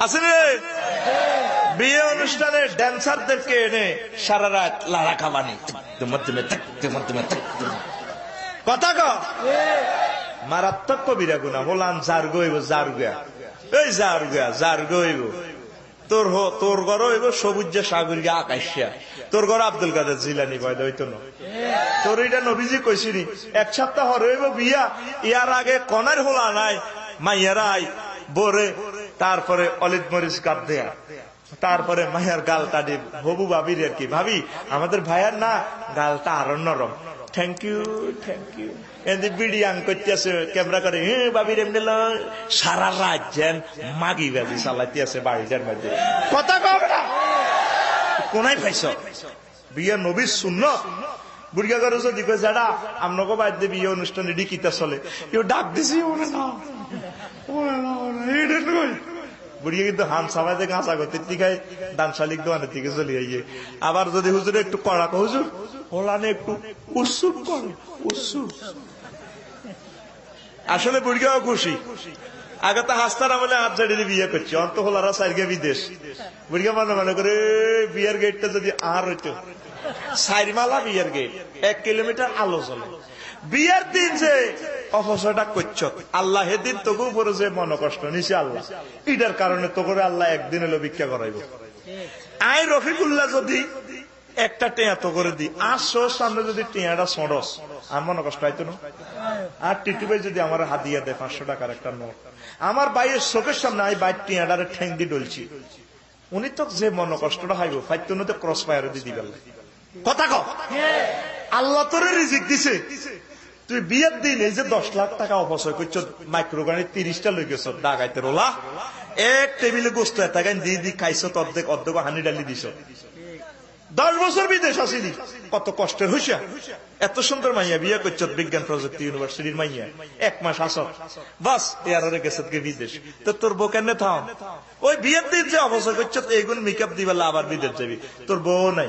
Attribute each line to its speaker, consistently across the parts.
Speaker 1: আছে রে? বিয়ে অনুষ্ঠানে ড্যান্সারদেরকে এনে সারা রাত লাড়া তুমি কথা ক। মারাত্মক কবিরা গুনা। হলাম জার গইব, জার গুয়া। এই জার গুয়া, জার গইব। তোর তোর ঘর হইব সবুজ সাগর গিয়া আকাশিয়া। তোর ঘর আব্দুল কাদের জিলানি বয়দা হইতো না। তোর এটা নবীজি কইছিনি এক সপ্তাহ হইব বিয়া। ইয়ার আগে কনার হোলা নাই, মাইয়ারা আই, বোরে তারপরে অলিদ মরিচ কাপ দেয়া তারপরে মায়ের গালটা দিব হবু ভাবির আর কি ভাবি আমাদের ভাইয়ার না গালটা আরও নরম থ্যাংক ইউ থ্যাংক ইউ বিডি আং করতেছে ক্যামেরা করে হে ভাবির এমনি সারা রাত যেন মাগি বাজি চালাইতে আছে বাড়িটার মধ্যে কথা কব না কোনাই পাইছ বিয়ে নবীর শূন্য বুড়িয়া করে যদি কই যারা আপনাকে বাদ বিয়ে অনুষ্ঠানে ডিকিতা চলে কেউ ডাক দিছি ওরে না ওরে না ওরে বুড়িয়ে কিন্তু হান সামাইতে গাঁচা করতে টিকায় দান শালিক দোকানের দিকে চলে আইয়ে। আবার যদি হুজুরে একটু কড়া হুজুর হোলানে একটু উৎসুক করে উৎসুক আসলে বুড়িয়াও খুশি। আগে তো হাস্তার আমলে হাত ঝাড়িয়ে বিয়ে করছে অন্ত হোলারা সাইরগে বিদেশ। বুড়িয়া মনে মনে করে বিয়ের গেটটা যদি আর হইতো। সাইরমালা বিয়ের গেট এক কিলোমিটার আলো চলে বিয়ের দিন যে অপচয়টা করছ আল্লাহ হেদিন তোকে উপরে যে মন কষ্ট নিছে আল্লাহ। এটার কারণে তো করে আল্লাহ একদিন এলো ভিক্ষা করাইব। আই রফিকুল্লাহ যদি একটা টেয়া তো করে দি আর সোর সামনে যদি টেয়াটা সড়স আর মনে কষ্ট হয়তো না? আর টিটু ভাই যদি আমার হাদিয়া দেয় পাঁচশো টাকার একটা নোট। আমার বাইয়ের চোখের সামনে আমি বাইর টিয়াটারে ঠেং দিয়ে ডলছি। উনি তো যে মন কষ্টটা হাইব ফাইতো তো ক্রস ফায়ার দিয়ে দিবেন। কথা কও আল্লাহ তোরে রিজিক দিছে। তুই বিয়ের দিন এই যে দশ লাখ টাকা অপচয় করছ মাইক্রো গাড়ি তিরিশটা লই গেছ ডাকাইতে রোলা। এক টেবিলে গোস্ত গান দিয়ে দি খাইছ অর্ধেক অর্ধেক হানি ডালি দিছ। দশ বছর বিদেশ আসিনি কত কষ্টের হইসা। এত সুন্দর মাইয়া বিয়ে করছ, বিজ্ঞান প্রযুক্তি ইউনিভার্সিটির মাইয়া। এক মাস আসত বাস এয়ারে গেছে বিদেশ। তো তোর বউ কেন থাও ওই বিয়ের দিন যে অবস্থা করছ, এইগুলো মেকআপ দিবেলা আবার বিদেশ যাবি। তোর বউ নাই।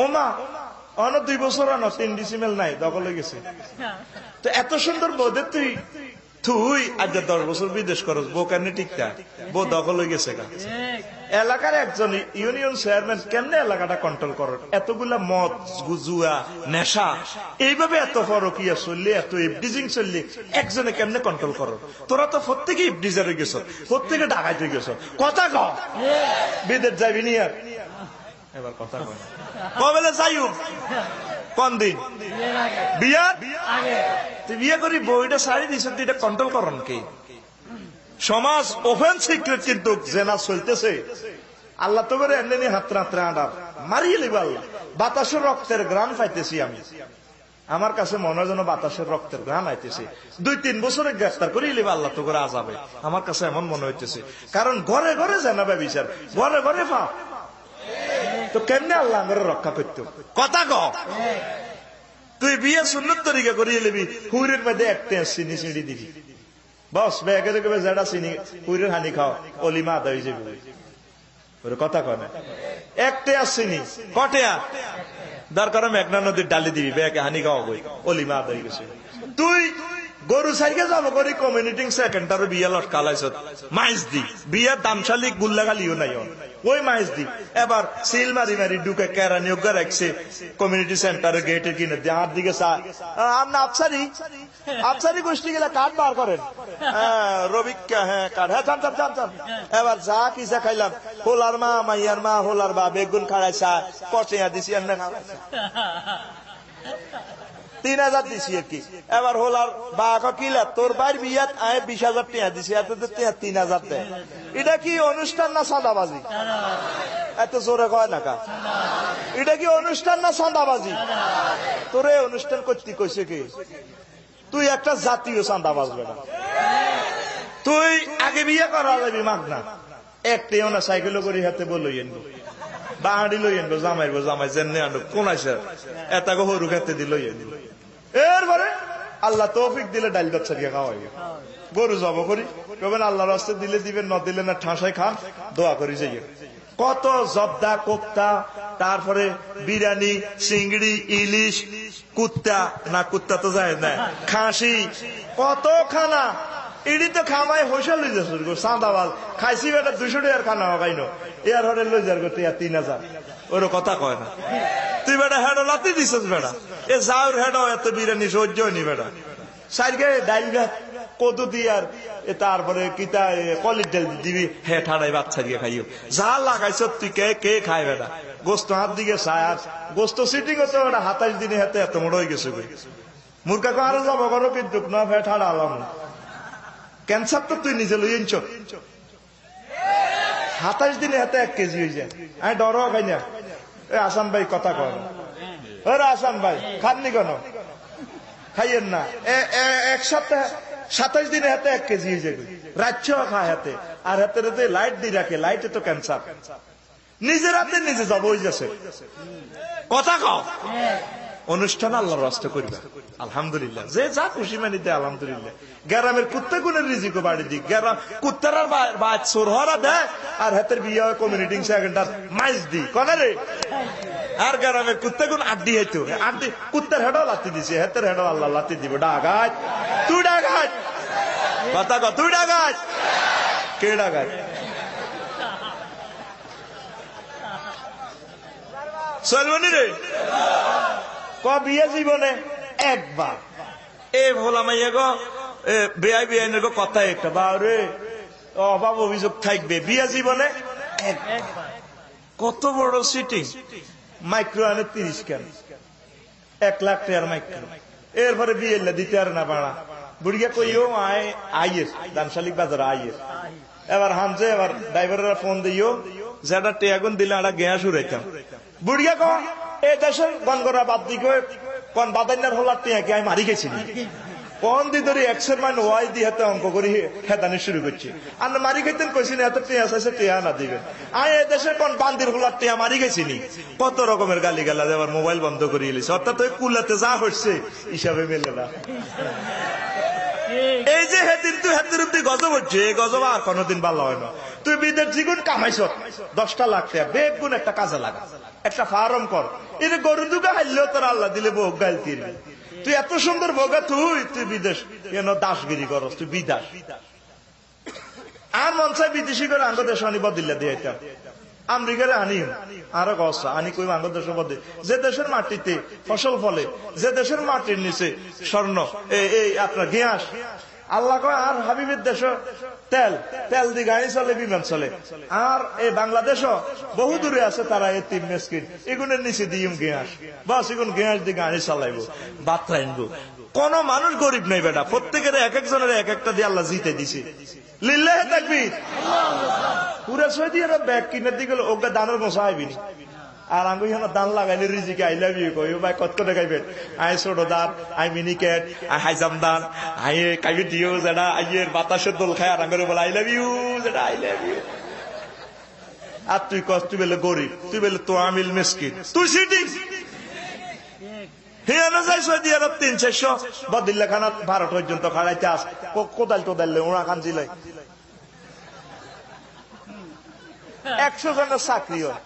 Speaker 1: ও মা অন দুই বছর আনো তিন ডিসিমেল নাই দখল গেছে। তো এত সুন্দর বোধে তুই। তুই আজ দশ বছর বিদেশ করস, বউ কেন টিকটা বউ দখল হয়ে গেছে এলাকার একজন ইউনিয়ন চেয়ারম্যান কেমনে এলাকাটা কন্ট্রোল করেন? এতগুলা মদ জুয়া নেশা, এইভাবে এত ফরকিয়া চললে, এত ইফডিজিং চললে, একজনে কেমনে কন্ট্রোল করো তোরা তো প্রত্যেকে ইফডিজার হয়ে গেছ, প্রত্যেকে ডাকাইতে গেছ। কথা ক। যাবি নি এবার কথা কয়। কবেলে যাইও কোন দিন? বিয়া তুই বিয়ে করি বইটা সারি দিছ, তুই এটা কন্ট্রোল করন কি? সমাজ ওপেন সিক্রেট কিন্তু জেনা চলতেছে। আল্লাহ তো করে এমনি হাত রাত্রে আডার মারিয়ে লিব আল্লাহ। বাতাসের রক্তের গ্রাম পাইতেছি আমি। আমার কাছে মনে হয় যেন বাতাসের রক্তের গ্রাম আইতেছে। দুই, তিন বছরে গ্রেফতার করে লিব আল্লাহ তো করে আজাবে আমার কাছে এমন মনে হইতেছে। কারণ ঘরে ঘরে জানাবে বিচার ঘরে ঘরে পা তো কেমনে আল্লাহ আমার রক্ষা করত? কথা ক। তুই বিয়ে সুন্নত তরিকা করিয়ে নিবি, হুইরের মধ্যে একটা চিনি চিনি দিবি। বস, ব্যাগে দেখবে যেটা চিনি, হুইরের হানি খাও অলিমা আদা হয়ে যাবে। ওর কথা কনে একটা চিনি কটেয়া দরকার মেঘনা নদীর ডালি দিবি, ব্যাগে হানি খাও বই অলিমা আদা হয়ে গেছে। তুই গরু সাইকে যাব করি কমিউনিটি সেকেন্ডার বিয়ে লটকালাইছ মাইজ দি। বিয়ের দামশালি গুল্লা খালিও নাই। ওই মাইজ দি। এবার সিল মারি মারি ঢুকে কেরানি ওগা রাখছে কমিউনিটি সেন্টারে গেটের কিনে দিয়ে। হাত দিকে চা। আপনি আফসারি আফসারি গোষ্ঠী গেলে কাঠ বার করেন রবিকা হ্যাঁ কাঠ। হ্যাঁ চান চান চান এবার যা কিসা খাইলাম। হোলার মা মাইয়ার মা হোলার বা বেগুন খাড়াই চা। কটিয়া দিছি এমনি খাওয়াইছে তিন হাজার দিছি আর কি এবার হলার বা কিলা, তোর বাইর বিয়াত আয় বিশ হাজার টিয়া দিছি এত তিন হাজার দেয়। এটা কি অনুষ্ঠান না সাদাবাজি এত জোরে কয় না কা? এটা কি অনুষ্ঠান না চাঁদাবাজি? তোর অনুষ্ঠান করতে কইছে কি? তুই একটা জাতীয় চাঁদাবাজ বেটা। তুই আগে বিয়ে করা লাগবি মাগনা। একটিও না সাইকেলও করে হাতে বলো এনবো বাহাড়ি লই এনবো জামাইবো, জামাই জেনে আনব, কোন আছে এটাকে হরু খেতে দিল এরপরে আল্লাহ তৌফিক দিলে ডাইল বাচ্চা দিয়ে খাওয়াই। গরু জব করি কবেন আল্লাহ রাস্তা দিলে দিবেন, ন দিলে না ঠাঁসাই খান, দোয়া করি যাই কত জব্দা কোপ্তা, তারপরে বিরিয়ানি, চিংড়ি, ইলিশ, কুত্তা, না, কুত্তা তো যায় না, খাসি, কত খানা। ইডি তো খামাই হোসেল লই যাস সান্দাবাল খাইছি বেটা দুশো টাকার খানা খাইনো এয়ার হরে লই যার করতে তিন হাজার। ওর কথা কয় না। তুই বেটা হেডো লাতি দিছিস বেটা। এ যাওর হেডো এত বিরিয়ানি সহ্য হয়নি বেটা। সাইডকে ডাইল ভাত কদু দি আর তারপরে কিতা কলির ডাল দিবি, হে ঠাড়াই বাচ্চা দিয়ে খাইও। যা লাগাইছ তুই কে কে খায় বেটা? গোস্ত হাত দিকে চায় আর গোস্ত সিটিং হতো বেটা হাতাইশ দিনে হাতে এত মোড় হয়ে গেছে কই। মুরকা কো আরও যাব করো কিন্তু না ফে ঠাড়া আলাম ক্যান্সার তো তুই নিজে লই আনছ। সাতাইশ দিনে হাতে এক কেজি হয়ে যায়। আমি ডর খাই এ আসান ভাই কথা কয় ওরে আসান ভাই, খাননি কেন? খাইয়েন না। এক সপ্তাহ, সাতাইশ দিনে হাতে এক কেজি যাবে। রাজ্য খায় হাতে। আর হাতে হাতে লাইট দিয়ে রাখে, লাইটে তো ক্যান্সার। নিজের হাতে নিজে যাব হয়ে যাচ্ছে। কথা কও। অনুষ্ঠান আল্লাহর রাস্তা করবে। আলহামদুলিল্লাহ। যে যা খুশি মানে দে আলহামদুলিল্লাহ। গ্রামের কুত্তে গুণের রিজিকো বাড়ি দিক। গ্রাম কুত্তার বাদ সোর হরা দেয়, আর হাতের বিয়ে হয় কমিউনিটি সেকেন্ডার মাইজ দি কনে রে? আর গ্রামের কুত্তে গুণ আড্ডি হইতো। আড্ডি, কুত্তার হেডও লাতি দিছে, হাতের হেডও আল্লাহ লাতি দিব। ডাগাজ তুই ডাগাজ কথা কর তুই ডাগাজ কে ডাগাজ চলবনি রে, ক বিয়ে জীবনে? একবার। এ ভোলা মাইয়া গো বেআই বেআইনের গো কথা একটা। বাউরে, অভাব অভিযোগ থাকবে। বিয়ে জীবনে। কত বড় সিটিং মাইক্রো আনে তিরিশ কেন? এক লাখ টাকার মাইক্রো। এরপরে বিয়ে দিতে আর না পারা। বুড়িয়া কইও, আয়, আইয়ের, দানশালিক বাজার, আইয়ের। এবার হামছে এবার ড্রাইভারের ফোন দিও যেটা টেয়াগুন দিলে একটা গেয়া সুরাইতাম বুড়িয়া কন এ দেশের গনগরা বাদ দিকে কোন বাদান্যার হলার টিয়া কি আমি মারি গেছি হেদানি কত রকমের গালি গালা আবার মোবাইল বন্ধ করে এলিস অর্থাৎ ওই কুলাতে যা হচ্ছে, হিসাবে মেলে না। এই যে হেদিন তুই হাতের অব্দি গজব হচ্ছে, এই গজব আর কোনোদিন ভালো হয় না। তুই বিদের জীবন কামাইছ, দশটা লাখ টাকা বেগ গুণ একটা কাজে লাগা। একটা ফার্ম কর। এটা গরু দুগা হাইলেও তোর আল্লাহ দিলে ভোগ গাইল তিরবি। তুই এত সুন্দর ভোগা তুই তুই বিদেশ। কেন দাসগিরি করস? তুই বিদাস। আর মন চাই বিদেশি করে আঙ্গ দেশ আনি বদিল্লা দিয়ে এটা আমেরিকারে আনি। আরও কষ্ট, আনি কই আঙ্গ দেশ বদে যে দেশের মাটিতে ফসল ফলে, যে দেশের মাটির নিচে স্বর্ণ এই আপনার আল্লাহ আর হাবিবের দেশ তেল তেল দিয়ে গাড়ি চলে, বিমান চলে। আর এই বাংলাদেশ বহু দূরে আছে তারা এই তিন মেসকিন। এগুনের নিচে দিম গ্যাস। বাস, এগুন গ্যাস দিয়ে গাড়ি চালাইবো বার্তা আনব কোন মানুষ গরিব নেই বেটা। প্রত্যেকের এক একজনের এক একটা দিয়ে আল্লাহ জিতে দিছে। লিল্লাহ তাকবীর। পুরা সৌদি আরব ব্যাগ কিনে দিয়ে গেল ওকে দানের মশা আইবিনি আর আমি দান লাগাইলে রিজিকে আই লাভ ইউ ভাই, কত করে খাইবেন? আই ছোট দান আই মিনিকেট আই হাইজাম দান আই কাইবে দিও যেটা আইয়ের বাতাসের দোল খায়। আর আঙ্গরে বলে আই লাভ ইউ যেটা আই লাভ ইউ আর তুই কস, তুই বেলে গরিব, তুই বেলে তো আমিল মিসকিন, তুই সিটিং। হিয়ানো যাই সৌদি আরব তিন চারশো? বদিল্লা খানা ভারত পর্যন্ত খাড়াইতে আস। কোদাল টোদাল ওরা কান জিলাই একশো জনের চাকরি হয়।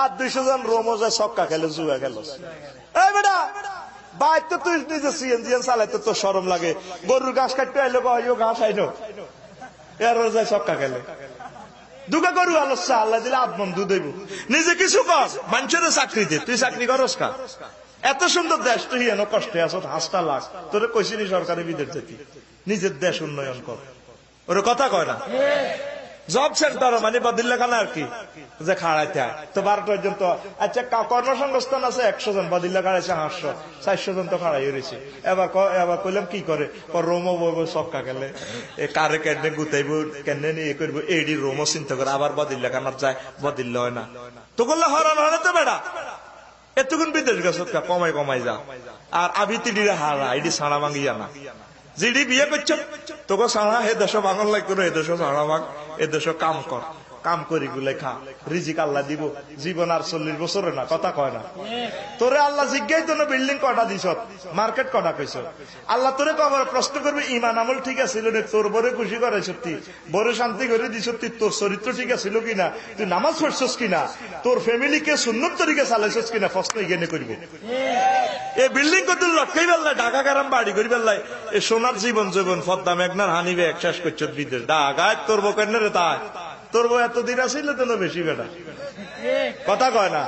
Speaker 1: আর দুইশো জন রোমো যায় সক্কা খেলে, জুয়া খেল। এই বেটা বাইর তো তুই নিজে সিএনজিএন চালাইতে তো সরম লাগে। গরুর ঘাস কাটতে আইলো কহিও ঘাস আইনো। এর যায় সক্কা খেলে। দুগা গরু আলোচনা আল্লাহ দিলে আত্মন দুধ হইব। নিজে কিছু কর, মানুষের চাকরি দে। তুই চাকরি করস কা? এত সুন্দর দেশ, তুই এন কষ্টে আছো হাঁসটা লাখ তোরে কইছিনি সরকারি বিদেশ যেতি। নিজের দেশ উন্নয়ন কর। ওর কথা কয় না? জব সেন্টার মানে বদিল্লা খানা আর কি? যে খাড়াইতে তো বারো পর্যন্ত আচ্ছা কর্মসংস্থান আছে একশো জন বদিল্লা খাড়াইছে হাঁসশো চারশো জন তো খাড়াই রয়েছে এবার এবার কইলাম কি করে? রোমো বইব সক্কা গেলে। কারে কেনে গুতাইব কেনে নিয়ে করব? এডি রোমো চিন্তা করে। আবার বদিল্লা খানার যায়, বদিল্লা হয় না। তো করলে হরান হরে তো বেড়া। এতক্ষণ বিদেশ গেছ কমাই কমাই যা। আর আবি তিডিরে হারা, এডি সাড়া ভাঙিয়া না। জিডি বিয়ে করছ। তোকে সাড়া হে দেশ বাঙাল লাগ না, এ দেশ সাড়া বাঘ এ দেশ কাম কর। কাম করি গুলে খা। রিজিক আল্লাহ দিব। জীবন আর চল্লিশ বছরে না, কথা কয় না। তোরে আল্লাহ জিজ্ঞাই তো বিল্ডিং কটা দিছ? মার্কেট কটা কইছ? আল্লাহ তোরে কবার প্রশ্ন করবে, ইমান আমল ঠিক আছিল তোর বরে খুশি করে সত্যি। বরে শান্তি করে দি সত্যি তোর চরিত্র ঠিক আছিল কিনা? তুই নামাজ পড়ছস কিনা? তোর ফ্যামিলিকে সুন্নত তরিকে চালাইছস কিনা? প্রশ্ন ইগেনে করব। এই বিল্ডিং কত লটকাই বেল্লাই ঢাকা কারাম বাড়ি করি বেল্লাই এই সোনার জীবন জীবন ফদ্দা মেঘনার হানিবে এক শেষ করছ বিদেশ। ঢাকায় তোর বউ কেন রে তাই। তোর বউ এতদিন আসিলে তো না বেশি বেটা? কথা কয় না?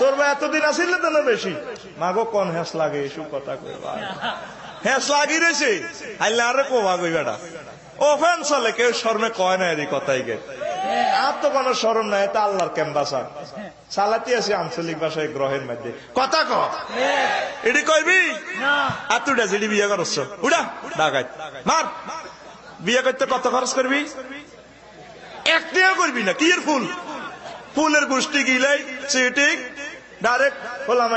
Speaker 1: তোর বউ এতদিন আসিলে তো না বেশি? মাগো কন হেস লাগে এসব কথা ভাই হেস লাগি রয়েছে আইলে আরে কোবা কই বেটা? ওফেন চলে কেউ শর্মে কয় না এরই কথাই গে। আর তো কোনো সরম নাই এটা আল্লাহর ক্যাম্বাসা চালাতে আছে আঞ্চলিক ভাষায় গ্রহের মধ্যে। কথা ক। এটি কইবি? আর তুই ডেজিডি বিয়ে করছ উড়া ডাকাই মার। বিয়ে করতে কত খরচ করবি? একটিও করবি না কি ফুল। ফুলের গোষ্ঠী গিলাই সিটিং ডাইরেক্ট হলাম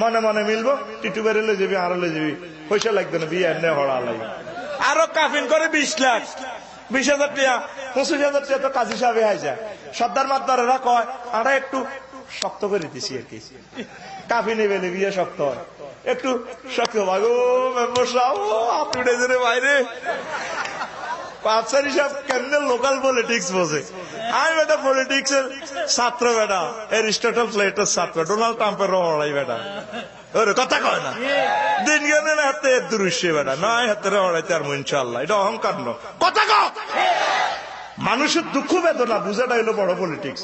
Speaker 1: মনে মনে মিলবো, টিটু বেড়ে লয়ে যাবি, আরও লয়ে যাবি। পয়সা লাগবে না, বিয়ে এনে হড়া লাগবে আরও কাফিন করে বিশ লাখ। বিশ হাজার টাকা, পঁচিশ হাজার টাকা তো কাজী সাহেব হাই যায় সর্দার মাদ্দারেরা কয় আমরা একটু শক্ত করে দিছি আর কি। কাফিনে বেলে, বিয়ে শক্ত একটু শক্ত ভাগো মেম্বার সাহেব আপনি বাইরে পাঁচসারি সাহেব কেমনে লোকাল পলিটিক্স বোঝে? আমি বেটা পলিটিক্স এর ছাত্র বেটা, এরিস্টটল প্লেটের ছাত্র, ডোনাল্ড ট্রাম্পের রহড়াই বেটা। ওরে, কথা কয় না। দিন গেলে হাতে দৃশ্য বেটা। নয় হাতে রহড়াইতে আর ইনশাল্লাহ এটা অহংকার ন কথা ক মানুষের দুঃখ বেদনা বুঝাটা হলো বড় পলিটিক্স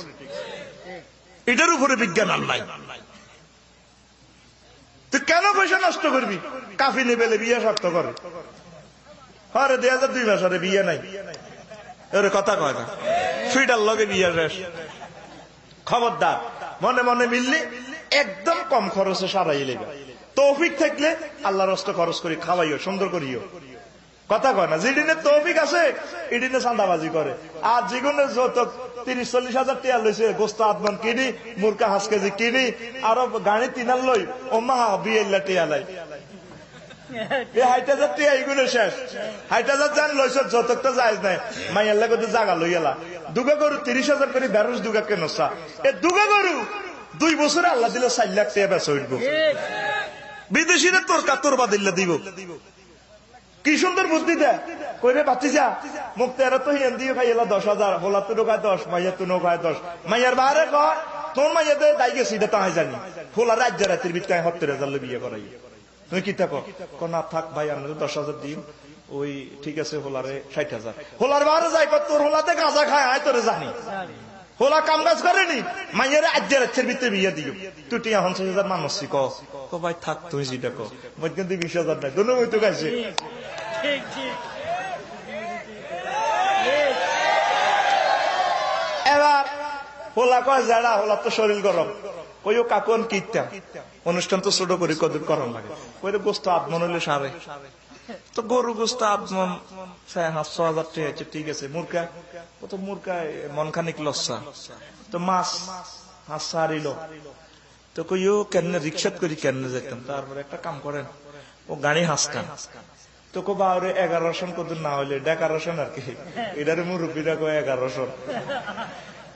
Speaker 1: এটার উপরে বিজ্ঞান আর নাই। তুই কেন পয়সা নষ্ট করবি? কাফি নেবেলে বিয়ে শক্ত করে। আরে দুই হাজার দুই মাস আরে বিয়ে নাই। ওরে কথা কয় না। ফিডার লগে বিয়ে শেষ খবরদার, মনে মনে একদম কম খরচে সারাই তৌফিক থাকলে আল্লাহর রস্ত খরচ করি, খাওয়াইও, সুন্দর করিও। কথা কয় না, যেদিনে তৌফিক আছে এদিনে চান্দাবাজি করে। আর যেগুলো যত তিরিশ, চল্লিশ হাজার টিয়া লইছে, গোস্ত, আদমন কিনি মুরকা হাঁস কেজি কিনি, আরও গাড়ি তিনার লই ও মা বিয়ে টিয়া লাই হাইট হাজার টিয়া এইগুলো শেষ। হাইট হাজার যান লইছ, যতকটা যায় নাই। মাইয়ার লাগে তো জাগা লই এলা। দুগা গরু, তিরিশ হাজার করে বেরোস দুগা কেন এ দুগা গরু, দুই বছরে আল্লাহ দিলে চার লাখ টাকা বেচা উঠব বিদেশিরা তোর কাতর বাদিল্লা দিব। কি সুন্দর বুদ্ধি দে। কইরে বাচ্চি যা। মুখ তেরা তো হিয়ান দিয়ে খাই এলা দশ হাজার। হোলা তো ঢোকায় দশ, মাইয়া তো নৌকায় দশ। মাইয়ার বাহারে কয়, তোর মাইয়া দে দাই গেছি এটা তাহাই জানি। হোলা রাজ্য রাতের ভিতরে হত্তর হাজার বিয়ে করাই তুমি কি থাকো না থাক ভাই আমরা দশ হাজার দিন। ওই ঠিক আছে, হোলারে ষাট হাজার। হোলার বাহারে যাই তোর হোলাতে গাঁজা খায়, আয় তোরে জানি। হোলা কাম কাজ করেনি মাইয়ের আজ্যের রাতের ভিতরে বিয়ে দিও তুই টিয়া পঞ্চাশ হাজার মানুষ ক। কো ভাই, থাক, তুই যেটা কো। কিন্তু বিশ হাজার নাই, দুনো তো গাইছে এবার হোলা কয় যারা হোলা তো শরীর গরম। কইও কাকুন কিতা? অনুষ্ঠান তো ছোট করে, কদর করার লাগে। কইরে, গোস্ত আত্মন হইলে সারে। তো গরু গোস্ত আত্মন সাতশো হাজার টাকা ঠিক আছে। মুরকা ও তো মুরকা মন খানিক লসা। তো মাছ হাঁস সারিল। তো কইও কেন রিক্সাত করি কেন যেতাম তারপরে একটা কাম করেন, ও গাড়ি হাসকান। তো কো বাউরে এগারোশন কত না হইলে এগারোশন আর কি? এটারে মুরব্বীরা কয় এগারোশন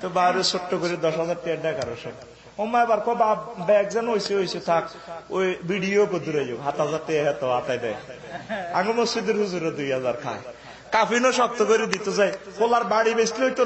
Speaker 1: তো বাউরে ছোট্ট করে দশ হাজার টাকা এগারোশন ও মা এবার কো বাপ ব্যাগ যেন ওইসে ওইসে থাক। ওই ভিডিও কদুরে যাও। হাত হাজার টাকা হেতো হাতাই দেয়। আঙ্গ মসজিদের হুজুরে দুই হাজার খায়। কাফিনও শক্ত করে দিতে যায়। কোলার বাড়ি বেসলে হইতো